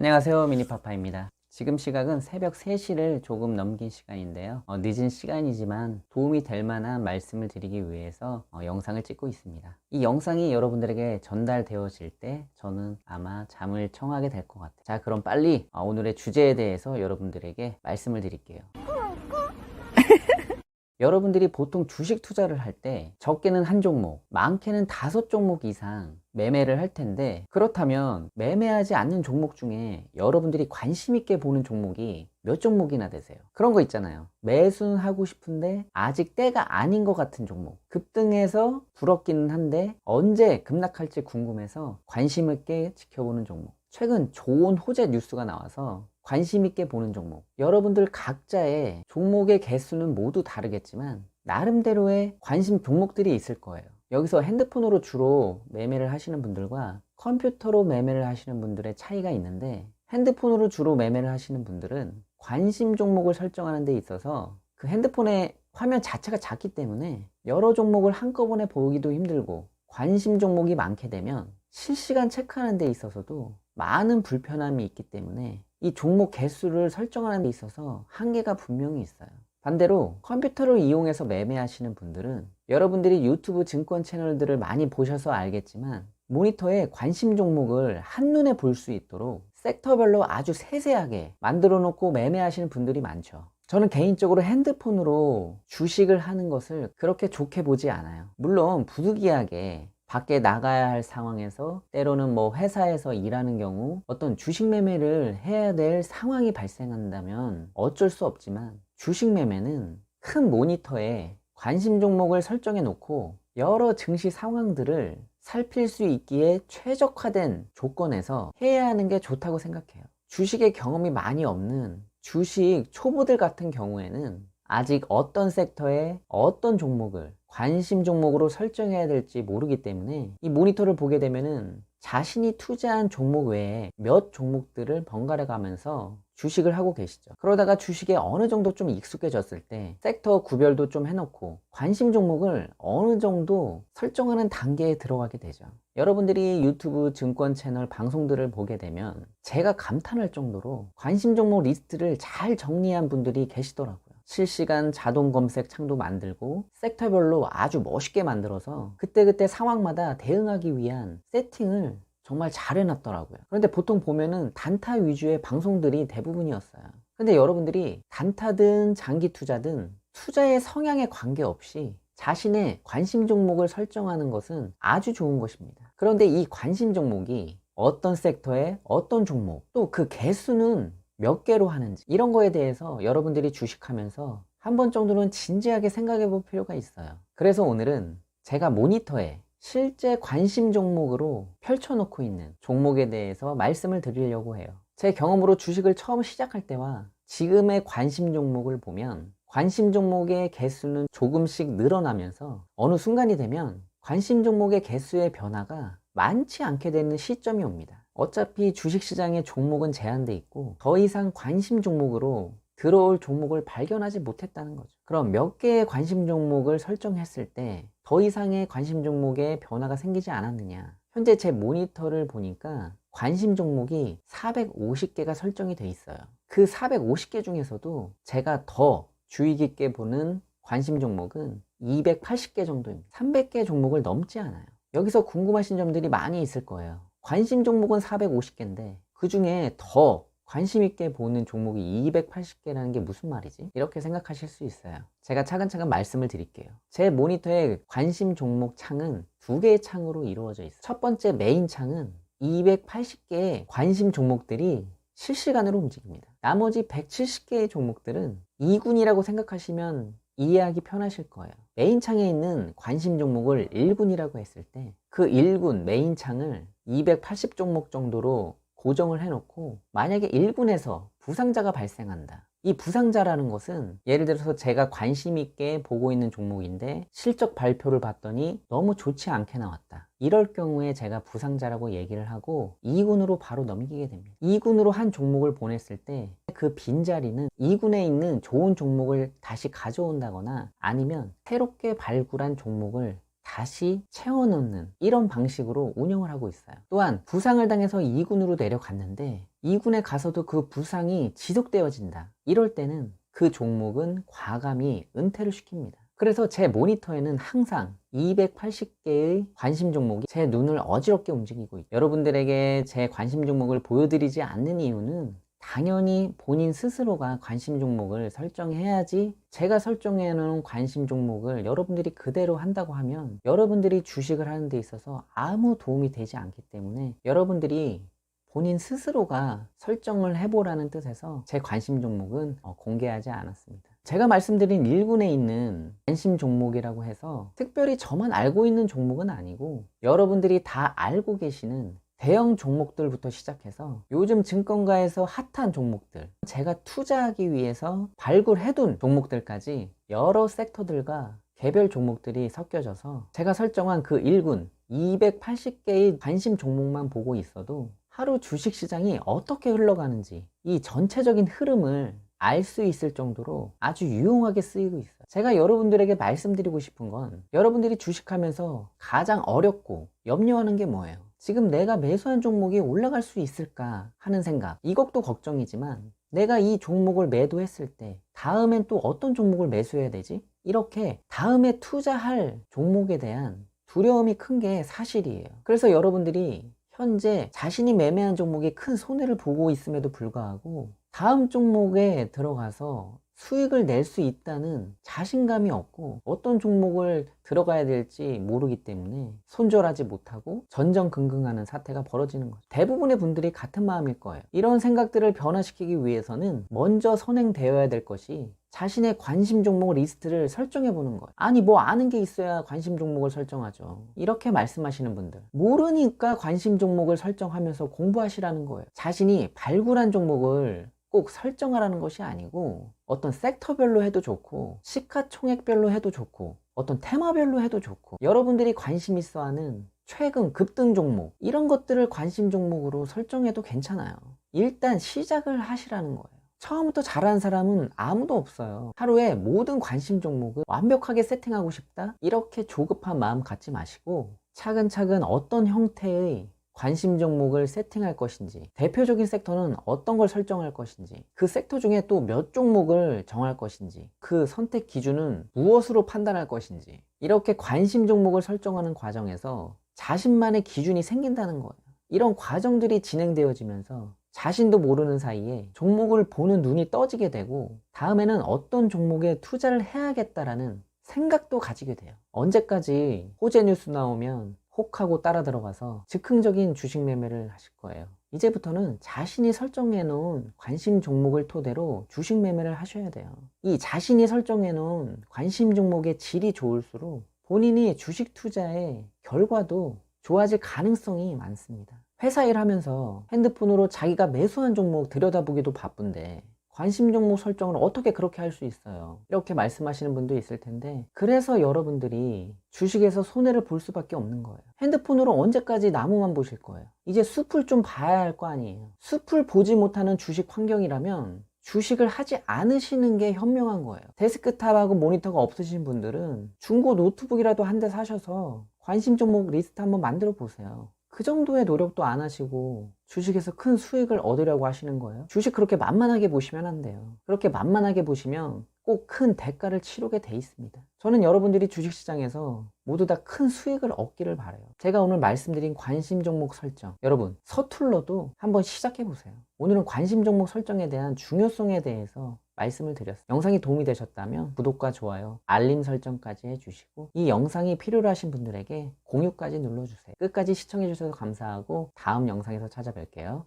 안녕하세요 미니파파입니다. 지금 시각은 새벽 3시를 조금 넘긴 시간인데요. 어, 늦은 시간이지만 도움이 될 만한 말씀을 드리기 위해서 어, 영상을 찍고 있습니다. 이 영상이 여러분들에게 전달되어질 때 저는 아마 잠을 청하게 될 것 같아요. 자 그럼 빨리 어, 오늘의 주제에 대해서 여러분들에게 말씀을 드릴게요 여러분들이 보통 주식 투자를 할 때 적게는 한 종목, 많게는 다섯 종목 이상 매매를 할 텐데 그렇다면 매매하지 않는 종목 중에 여러분들이 관심 있게 보는 종목이 몇 종목이나 되세요? 그런 거 있잖아요. 매수는 하고 싶은데 아직 때가 아닌 것 같은 종목. 급등해서 부럽기는 한데 언제 급락할지 궁금해서 관심 있게 지켜보는 종목. 최근 좋은 호재 뉴스가 나와서 관심 있게 보는 종목. 여러분들 각자의 종목의 개수는 모두 다르겠지만 나름대로의 관심 종목들이 있을 거예요. 여기서 핸드폰으로 주로 매매를 하시는 분들과 컴퓨터로 매매를 하시는 분들의 차이가 있는데 핸드폰으로 주로 매매를 하시는 분들은 관심 종목을 설정하는 데 있어서 그 핸드폰의 화면 자체가 작기 때문에 여러 종목을 한꺼번에 보기도 힘들고 관심 종목이 많게 되면 실시간 체크하는 데 있어서도 많은 불편함이 있기 때문에 이 종목 개수를 설정하는 데 있어서 한계가 분명히 있어요. 반대로 컴퓨터를 이용해서 매매하시는 분들은 여러분들이 유튜브 증권 채널들을 많이 보셔서 알겠지만 모니터에 관심 종목을 한눈에 볼 수 있도록 섹터별로 아주 세세하게 만들어 놓고 매매하시는 분들이 많죠. 저는 개인적으로 핸드폰으로 주식을 하는 것을 그렇게 좋게 보지 않아요. 물론 부득이하게 밖에 나가야 할 상황에서 때로는 뭐 회사에서 일하는 경우 어떤 주식 매매를 해야 될 상황이 발생한다면 어쩔 수 없지만 주식 매매는 큰 모니터에 관심 종목을 설정해 놓고 여러 증시 상황들을 살필 수 있기에 최적화된 조건에서 해야 하는 게 좋다고 생각해요. 주식의 경험이 많이 없는 주식 초보들 같은 경우에는 아직 어떤 섹터에 어떤 종목을 관심 종목으로 설정해야 될지 모르기 때문에 이 모니터를 보게 되면은 자신이 투자한 종목 외에 몇 종목들을 번갈아 가면서 주식을 하고 계시죠. 그러다가 주식에 어느 정도 좀 익숙해졌을 때 섹터 구별도 좀 해놓고 관심 종목을 어느 정도 설정하는 단계에 들어가게 되죠. 여러분들이 유튜브 증권 채널 방송들을 보게 되면 제가 감탄할 정도로 관심 종목 리스트를 잘 정리한 분들이 계시더라고요. 실시간 자동 검색 창도 만들고 섹터별로 아주 멋있게 만들어서 그때그때 상황마다 대응하기 위한 세팅을 정말 잘 해놨더라고요. 그런데 보통 보면은 단타 위주의 방송들이 대부분이었어요. 근데 여러분들이 단타든 장기 투자든 투자의 성향에 관계없이 자신의 관심 종목을 설정하는 것은 아주 좋은 것입니다. 그런데 이 관심 종목이 어떤 섹터에 어떤 종목 또 그 개수는 몇 개로 하는지 이런 거에 대해서 여러분들이 주식하면서 한 번 정도는 진지하게 생각해 볼 필요가 있어요. 그래서 오늘은 제가 모니터에 실제 관심 종목으로 펼쳐놓고 있는 종목에 대해서 말씀을 드리려고 해요. 제 경험으로 주식을 처음 시작할 때와 지금의 관심 종목을 보면 관심 종목의 개수는 조금씩 늘어나면서 어느 순간이 되면 관심 종목의 개수의 변화가 많지 않게 되는 시점이 옵니다. 어차피 주식시장의 종목은 제한돼 있고 더 이상 관심 종목으로 들어올 종목을 발견하지 못했다는 거죠. 그럼 몇 개의 관심 종목을 설정했을 때 더 이상의 관심 종목에 변화가 생기지 않았느냐? 현재 제 모니터를 보니까 관심 종목이 450개가 설정이 돼 있어요. 그 450개 중에서도 제가 더 주의 깊게 보는 관심 종목은 280개 정도입니다. 300개 종목을 넘지 않아요. 여기서 궁금하신 점들이 많이 있을 거예요. 관심 종목은 450개인데 그 중에 더 관심 있게 보는 종목이 280개라는 게 무슨 말이지? 이렇게 생각하실 수 있어요. 제가 차근차근 말씀을 드릴게요. 제 모니터의 관심 종목 창은 두 개의 창으로 이루어져 있어요. 첫 번째 메인 창은 280개의 관심 종목들이 실시간으로 움직입니다. 나머지 170개의 종목들은 2군이라고 생각하시면 이해하기 편하실 거예요. 메인 창에 있는 관심 종목을 1군이라고 했을 때 그 1군 메인 창을 280 종목 정도로 고정을 해놓고 만약에 1군에서 부상자가 발생한다. 이 부상자라는 것은 예를 들어서 제가 관심 있게 보고 있는 종목인데 실적 발표를 봤더니 너무 좋지 않게 나왔다. 이럴 경우에 제가 부상자라고 얘기를 하고 2군으로 바로 넘기게 됩니다. 2군으로 한 종목을 보냈을 때 그 빈자리는 2군에 있는 좋은 종목을 다시 가져온다거나 아니면 새롭게 발굴한 종목을 다시 채워넣는 이런 방식으로 운영을 하고 있어요. 또한 부상을 당해서 2군으로 내려갔는데 2군에 가서도 그 부상이 지속되어진다. 이럴 때는 그 종목은 과감히 은퇴를 시킵니다. 그래서 제 모니터에는 항상 280개의 관심 종목이 제 눈을 어지럽게 움직이고 있다. 여러분들에게 제 관심 종목을 보여드리지 않는 이유는 당연히 본인 스스로가 관심 종목을 설정해야지 제가 설정해 놓은 관심 종목을 여러분들이 그대로 한다고 하면 여러분들이 주식을 하는 데 있어서 아무 도움이 되지 않기 때문에 여러분들이 본인 스스로가 설정을 해보라는 뜻에서 제 관심 종목은 어, 공개하지 않았습니다. 제가 말씀드린 1군에 있는 관심 종목이라고 해서 특별히 저만 알고 있는 종목은 아니고 여러분들이 다 알고 계시는 대형 종목들부터 시작해서 요즘 증권가에서 핫한 종목들 제가 투자하기 위해서 발굴해둔 종목들까지 여러 섹터들과 개별 종목들이 섞여져서 제가 설정한 그 1군 280개의 관심 종목만 보고 있어도 하루 주식 시장이 어떻게 흘러가는지 이 전체적인 흐름을 알 수 있을 정도로 아주 유용하게 쓰이고 있어요. 제가 여러분들에게 말씀드리고 싶은 건 여러분들이 주식하면서 가장 어렵고 염려하는 게 뭐예요? 지금 내가 매수한 종목이 올라갈 수 있을까 하는 생각. 이것도 걱정이지만 내가 이 종목을 매도했을 때 다음엔 또 어떤 종목을 매수해야 되지? 이렇게 다음에 투자할 종목에 대한 두려움이 큰 게 사실이에요. 그래서 여러분들이 현재 자신이 매매한 종목이 큰 손해를 보고 있음에도 불구하고 다음 종목에 들어가서 수익을 낼 수 있다는 자신감이 없고 어떤 종목을 들어가야 될지 모르기 때문에 손절하지 못하고 전전긍긍하는 사태가 벌어지는 거죠. 대부분의 분들이 같은 마음일 거예요. 이런 생각들을 변화시키기 위해서는 먼저 선행되어야 될 것이 자신의 관심 종목 리스트를 설정해 보는 거예요. 아니 뭐 아는 게 있어야 관심 종목을 설정하죠. 이렇게 말씀하시는 분들 모르니까 관심 종목을 설정하면서 공부하시라는 거예요. 자신이 발굴한 종목을 꼭 설정하라는 것이 아니고 어떤 섹터별로 해도 좋고 시가총액별로 해도 좋고 어떤 테마별로 해도 좋고 여러분들이 관심 있어 하는 최근 급등 종목 이런 것들을 관심 종목으로 설정해도 괜찮아요. 일단 시작을 하시라는 거예요. 처음부터 잘하는 사람은 아무도 없어요. 하루에 모든 관심 종목을 완벽하게 세팅하고 싶다? 이렇게 조급한 마음 갖지 마시고 차근차근 어떤 형태의 관심 종목을 세팅할 것인지 대표적인 섹터는 어떤 걸 설정할 것인지 그 섹터 중에 또 몇 종목을 정할 것인지 그 선택 기준은 무엇으로 판단할 것인지 이렇게 관심 종목을 설정하는 과정에서 자신만의 기준이 생긴다는 거예요. 이런 과정들이 진행되어지면서 자신도 모르는 사이에 종목을 보는 눈이 떠지게 되고 다음에는 어떤 종목에 투자를 해야겠다라는 생각도 가지게 돼요. 언제까지 호재 뉴스 나오면 혹하고 따라 들어가서 즉흥적인 주식 매매를 하실 거예요. 이제부터는 자신이 설정해 놓은 관심 종목을 토대로 주식 매매를 하셔야 돼요. 이 자신이 설정해 놓은 관심 종목의 질이 좋을수록 본인이 주식 투자의 결과도 좋아질 가능성이 많습니다. 회사 일 하면서 핸드폰으로 자기가 매수한 종목 들여다보기도 바쁜데 관심 종목 설정을 어떻게 그렇게 할 수 있어요? 이렇게 말씀하시는 분도 있을 텐데 그래서 여러분들이 주식에서 손해를 볼 수밖에 없는 거예요. 핸드폰으로 언제까지 나무만 보실 거예요? 이제 숲을 좀 봐야 할 거 아니에요. 숲을 보지 못하는 주식 환경이라면 주식을 하지 않으시는 게 현명한 거예요. 데스크탑하고 모니터가 없으신 분들은 중고 노트북이라도 한 대 사셔서 관심 종목 리스트 한번 만들어 보세요. 그 정도의 노력도 안 하시고 주식에서 큰 수익을 얻으려고 하시는 거예요. 주식 그렇게 만만하게 보시면 안 돼요. 그렇게 만만하게 보시면 꼭 큰 대가를 치르게 돼 있습니다. 저는 여러분들이 주식시장에서 모두 다 큰 수익을 얻기를 바래요. 제가 오늘 말씀드린 관심 종목 설정 여러분 서툴러도 한번 시작해 보세요. 오늘은 관심 종목 설정에 대한 중요성에 대해서 말씀을 드렸어요. 영상이 도움이 되셨다면 구독과 좋아요, 알림 설정까지 해주시고 이 영상이 필요로 하신 분들에게 공유까지 눌러주세요. 끝까지 시청해주셔서 감사하고 다음 영상에서 찾아뵐게요.